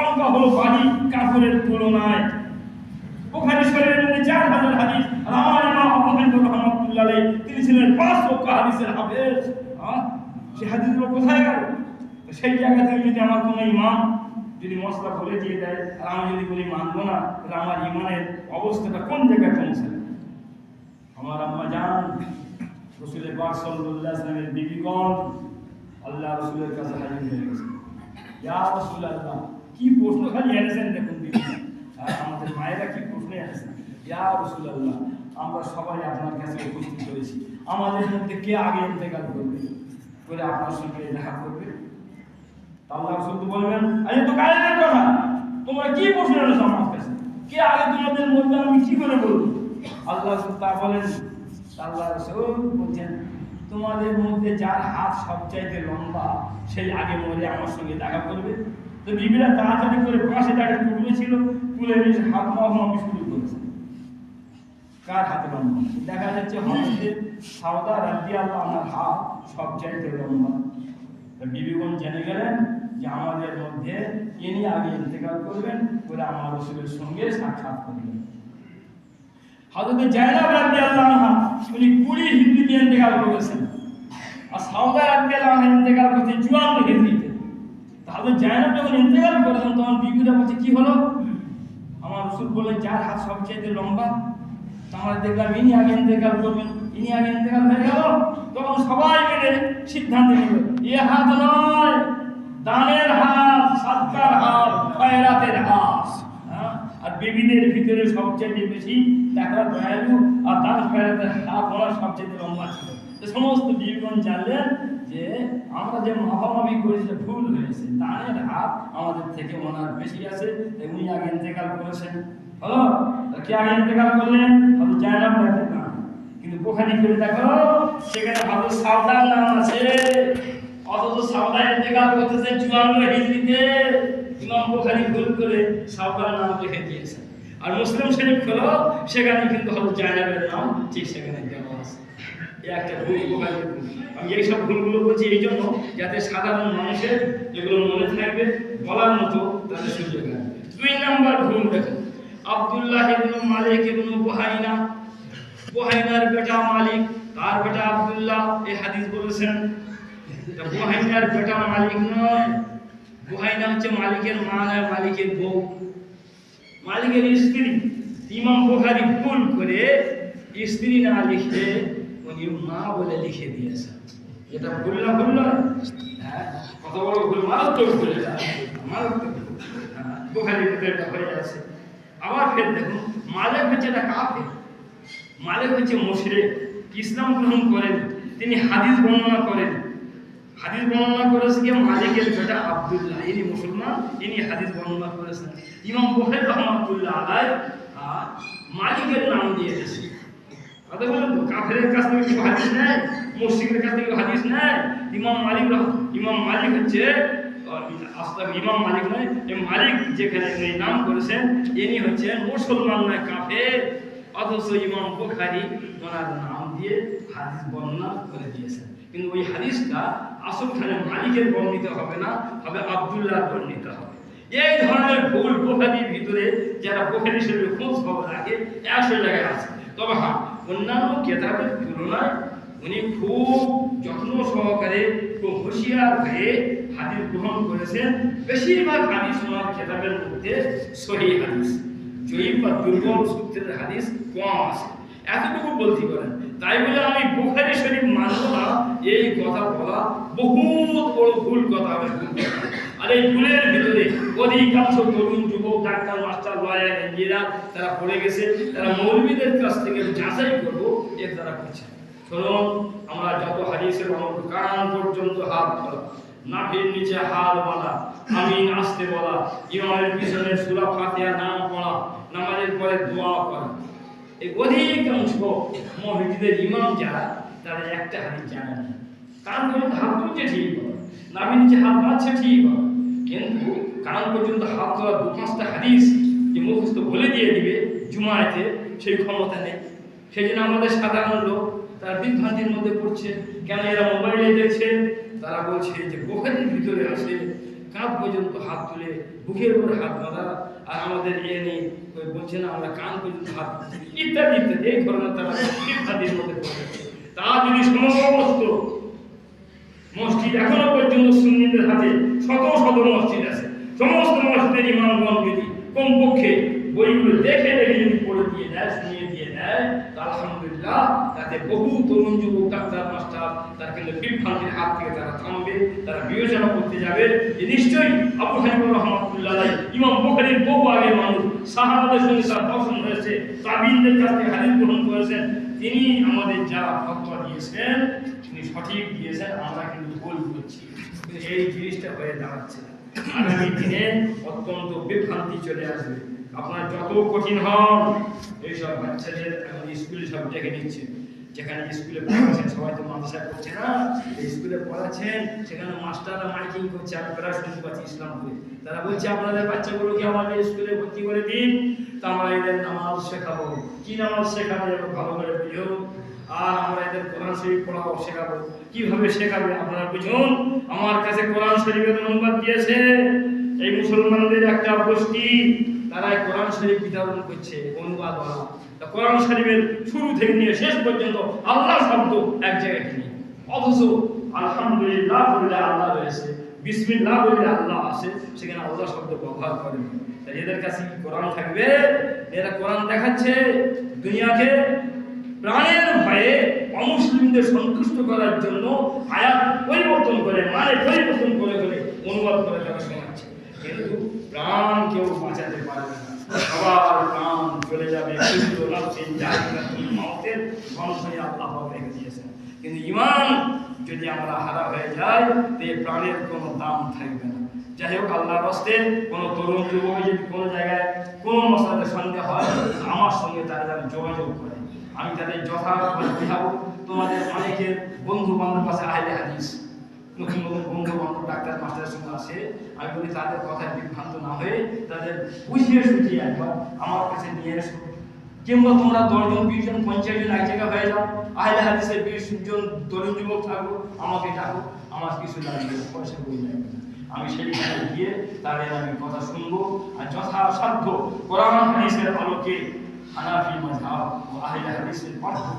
সংখ্যা হলো বাড়ি কাপড়ের তুলনায়। বুখারী শরীফের মধ্যে চার হাজার হাদিস আমার ইমাম আবু হানিফা তিনি ছিলেন পাঁচ লক্ষ হাদিসের হাফেজ। সেই হাদিসগুলো কোথায় গেল? সেই জায়গা থেকে যদি আমার কোনো ইমাম যদি মশলা বলে দিয়ে দেয়, আর আমি যদি বলি মানবো না, তাহলে আমার ইমানের অবস্থাটা কোন জায়গায় পৌঁছাবে আমার আম্মা জান, রসুলের পাক সাল্লাল্লাহু আলাইহি বিবিগণ, আল্লাহ রসুলের কাছে হাজির হয়ে গেছে। ইয়া রাসূলুল্লাহ কি প্রশ্ন খালি এনেছেন দেখুন আমাদের মায়েরা কি প্রশ্ন এনেছেন? ইয়া রাসূলুল্লাহ, আমরা সবাই আপনার কাছে উপস্থিত হয়েছি। আমাদের মধ্যে কে আগে ইন্তেকাল করবে? করে আপনার সঙ্গে দেখা করবে। আল্লাহ রসুল বলবেন, আরে তো কালের কথা। তোমরা কি প্রশ্ন এনেছো আমার কাছে? কে আগে তোমাদের মধ্যে আমি কি করে বলব? আল্লাহ রসুল তা বলেন। আল্লাহ রসুল বলছেন, তোমাদের মধ্যে যার হাত সবচাইতে লম্বা, সেই আগে মরে আমার সঙ্গে দেখা করবে। তো বিবিরা তাড়াতাড়ি করে পাশে দাঁড়িয়ে টুকরো ছিল তুলে নিয়ে হাত মামামি শুরু করেছে। কার হাতে লম্বা দেখা যাচ্ছে হজরতের সাউদা রাজি আল্লাহ, আমার হাত সবচাইতে লম্বা বিবিগণ জেনে গেলেন যে আমাদের মধ্যে ইনি আগে ইন্তেকাল করবেন, বলে আমার রসুলের সঙ্গে সাক্ষাৎ করবেন হযরত জায়নাব রাদিয়াল্লাহু আনহা, উনি 20 হিজরিতে ইন্তেকাল করেছেন। আর সাউদা রাদিয়াল্লাহু আনহা ইন্তেকাল করেছে 54 হিজরিতে তাহলে জায়নাব যখন ইন্তেকাল করেছেন তখন বিবিরা বলছে, কি হলো? আমার রসুল বলে যার হাত সবচেয়ে লম্বা তাহলে দেখলাম ইনি আগে ইন্তেকাল করবেন, ইনি আগে ইন্তেকাল হয়ে গেল, তখন সবাই মিলে সিদ্ধান্ত নিল, এ হাত নয়, দানের হাত সাতকার হাত, খয়রাতের হাত। হ্যাঁ? আর বিবিদের ভিতরে সবচেয়ে বেশি দেখা দয়ালু, আর দান খয়রাতের হাত ওনার সবচেয়ে লম্বা ছিল। সমস্ত বিবিগণ জানলেন যে আমরা যে মহামাবি করেছি, ভুল হয়েছে দানের হাত আমাদের থেকে ওনার বেশি আছে উনি আগে ইন্তেকাল করেছেন। হলো? কে আগে ইন্তেকাল করলেন? জায়নাব রাখেন না কিন্তু বোখারি করে দেখো, সেখানে ভালো সাবধান নাম আছে। অথচ সাবধান ইন্তেকাল করতেছে চুয়ান্ন হিজড়িতে। ইমাম বোখারি ভুল করে সাবধান নাম লিখে দিয়েছে। আর মুসলিম শরীফ খোলো সেখানে কিন্তু হলো জায়নাবের নাম, ঠিক সেখানে দেওয়া একটা ভুল ভুল। আমি এইসব ভুলগুলো বলছি এই জন্য যাতে সাধারণ মানুষের এগুলো মনে থাকবে বলার মতো তাদের সুযোগ আছে দুই নাম্বার ভুল দেখো আব্দুল্লাহ ইবনু মালিক ইবনু বুহাইনা। বেটা মালিক, তার বেটা আব্দুল্লাহ, এই হাদিস বলেছেন। বুহাইনার বেটা মালিক নয়। বুহাইনা হচ্ছে মালিকের মা নয় মালিকের বউ। মালিকের স্ত্রী। ইমাম বুখারী ভুল করে স্ত্রী না লিখে উনি মা বলে লিখে দিয়েছেন এটা ভুল না ভুল নয়। হ্যাঁ? কত বড় ভুল? মারাত্মক ভুল মারাত্মক হ্যাঁ, এটা হয়ে আছে আবার ফের দেখুন মালিক হচ্ছে এটা কাফের। মালিক হচ্ছে মুশরিক। ইসলাম গ্রহণ করেন তিনি হাদিস বর্ণনা করেন। হাদিস বর্ণনা করেছে কি? মালিকের বেটা আব্দুল্লাহ। ইনি মুসলমান ইনি হাদিস বর্ণনা করেছেন। ইমাম বুখারী রহমাতুল্লাহ আলাই মালিকের নাম দিয়ে দিয়েছে। হচ্ছে কাফের। ইমাম ওনার নাম দিয়ে হাদিস বর্ণনা করে দিয়েছেন। কিন্তু ওই হাদিসটা আসলখানে মালিকের বর্ণিত হবে না, হবে আব্দুল্লাহ বর্ণিত হবে। এই ধরনের ভুল বুখারীর ভিতরে যারা বুখারী শরীফের খোঁজ খবর রাখে, একশো জায়গায় আছে। তবে হ্যাঁ অন্যান্য কেতাবের তুলনায় উনি খুব যত্ন সহকারে খুব হুঁশিয়ার হয়ে হাদিস গ্রহণ করেছেন। বেশিরভাগ হাদিস ওনার কেতাবের মধ্যে সহি হাদিস। জয়ীব বা দুর্বল সূত্রের হাদিস কম আছে। এতটুকু বলতে পারেন। তাই বলে আমি বুখারি শরীফ মানব না। এই কথা বলা বহু বড় ভুল কথা আর এই ভুলের ভিতরে অধিকাংশ তরুণ ডাক্তার, মাস্টার, লয়ার, ইঞ্জিনিয়ার, তারা পড়ে গেছে, তারা মৌলবীদের কাছ থেকে যাচাই করব এর দ্বারা করছে। শুনুন আমরা যত অঙ্ক কান পর্যন্ত হাত ধরা নাভির নিচে হাত বলা আমিন আসতে বলা, ইমামের পিছনে সুরা ফাতিহা নাম পড়া, নামাজের পরে দোয়া করা। এই অধিকাংশ মসজিদের ইমাম যারা তারা একটা হাদিস জানে কান পর্যন্ত হাত তুলছে ঠিক হবে নাভির নিচে হাত বাঁধছে ঠিক হবে কিন্তু কান পর্যন্ত হাত তোলা দু পাঁচটা হাদিস যে মুখস্থ বলে দিয়ে দিবে জুমায়েতে, সেই ক্ষমতা নেই। সেই জন্য আমাদের সাধারণ লোক তারা বিভ্রান্তির মধ্যে পড়ছে। কেন এরা মোবাইলে দেখছে? তারা বলছে যে বোখারির ভিতরে আছে, কাঁধ পর্যন্ত হাত তুলে বুকের উপরে হাত বাঁধা। আর আমাদের এ নেই বলছে না, আমরা কান পর্যন্ত হাত ইত্যাদি ইত্যাদি, এই ধরনের তারা ইত্যাদির মধ্যে পড়ে গেছে। তা যদি সমস্ত মসজিদ এখনও পর্যন্ত সুন্নিদের হাতে শত শত মসজিদ আছে। সমস্ত মসজিদের ইমামগণ যদি কমপক্ষে বইগুলো দেখে দেখে যদি পড়ে দিয়ে দেয়, শুনিয়ে দিয়ে দেয় আলহামদুলিল্লাহ তাতে বহু তরুণ যুবক, ডাক্তার, মাস্টার, তার কিন্তু বিভ্রান্তির হাত থেকে তারা থামবে, তারা বিবেচনা করতে যাবে যে নিশ্চয়ই আবু হানিফা রহমতুল্লাহ ইমাম বুখারীর বহু আগের মানুষ, সাহাবাদের সঙ্গে তার দর্শন হয়েছে, তাবিনদের কাছ থেকে হাদিস গ্রহণ করেছেন। তিনি আমাদের যারা ফতোয়া দিয়েছেন সঠিক দিয়েছেন আমরা কিন্তু ভুল করছি এই জিনিসটা হয়ে দাঁড়াচ্ছে। আগামী দিনে অত্যন্ত বিভ্রান্তি চলে আসবে। আপনার যত কঠিন হন, এইসব বাচ্চাদের এখন স্কুলে সব ডেকে নিচ্ছে। যেখানে স্কুলে পড়াচ্ছেন, সবাই তো মাদ্রাসা করছে না। স্কুলে পড়াচ্ছেন, সেখানে মাস্টাররা মাইকিং করছে। আমি প্রায় শুনতে পাচ্ছি ইসলামপুরে। তারা বলছে, আপনাদের বাচ্চাগুলোকে আমাদের স্কুলে ভর্তি করে দিন? তা আমরা এদের নামাজ শেখাবো। কি নামাজ শেখাবো? ভালো করে বুঝো আর আমরা এদের কোরআন শরীফ পড়াবো শেখাবো। কীভাবে শেখাবে আপনারা বুঝুন? আমার কাছে কোরআন শরীফের অনুবাদ দিয়েছে। এই মুসলমানদের একটা গোষ্ঠী তারা কোরআন শরীফ বিতরণ করছে, অনুবাদ তা কোরআন শরীফের শুরু থেকে নিয়ে শেষ পর্যন্ত আল্লাহ শব্দ এক জায়গায় নেই অথচ আলহামদুলিল্লাহ বললে আল্লাহ রয়েছে, বিসমিল্লাহ বললে আল্লাহ আসে সেখানে আল্লাহ শব্দ ব্যবহার করেন। এদের কাছে কি কোরআন থাকবে? এরা কোরআন দেখাচ্ছে দুনিয়াকে প্রাণের ভয়ে অমুসলিমদের সন্তুষ্ট করার জন্য আয়াত পরিবর্তন করে মানে পরিবর্তন করে করে অনুবাদ করে তারা শোনাচ্ছে। কিন্তু প্রাণ কেউ বাঁচাতে পারবে না। সবার প্রাণ চলে যাবে। মাউতের আল্লাহ রেখে দিয়েছেন। কিন্তু ইমান যদি আমরা হারা হয়ে যাই, তো প্রাণের কোনো দাম থাকবে না। যাই হোক, আল্লাহর হস্তে কোনো তরুণ যুবক যদি কোনো জায়গায় কোনো মশলাতে সন্দেহ হয়, আমার সঙ্গে তারা যেন যোগাযোগ করে। আমি তাদের যথাযথ তোমাদের অনেকের বন্ধু বান্ধব আছে আহলে হাদিস। নতুন নতুন বন্ধু বান্ধব, ডাক্তার মাস্টারের সঙ্গে আসে আমি বলি, তাদের কথায় বিভ্রান্ত না হয়ে তাদের বুঝিয়ে সুঝিয়ে একবার আমার কাছে নিয়ে এসো। কিংবা তোমরা দশজন বিশ জন পঞ্চাশ জন এক জায়গায় হয়ে যাও। আহলে হাদিসের বিশ জন তরুণ যুবক থাকো, আমাকে ডাকো। আমার কিছু লাগবে পয়সা বই লাগবে আমি সেইখানে গিয়ে তাদের আমি কথা শুনব। আর যথাসাধ্য কোরআন হাদিসের আলোকে হানাফি মাযহাব ও আহলে হাদিসের পাঠ্য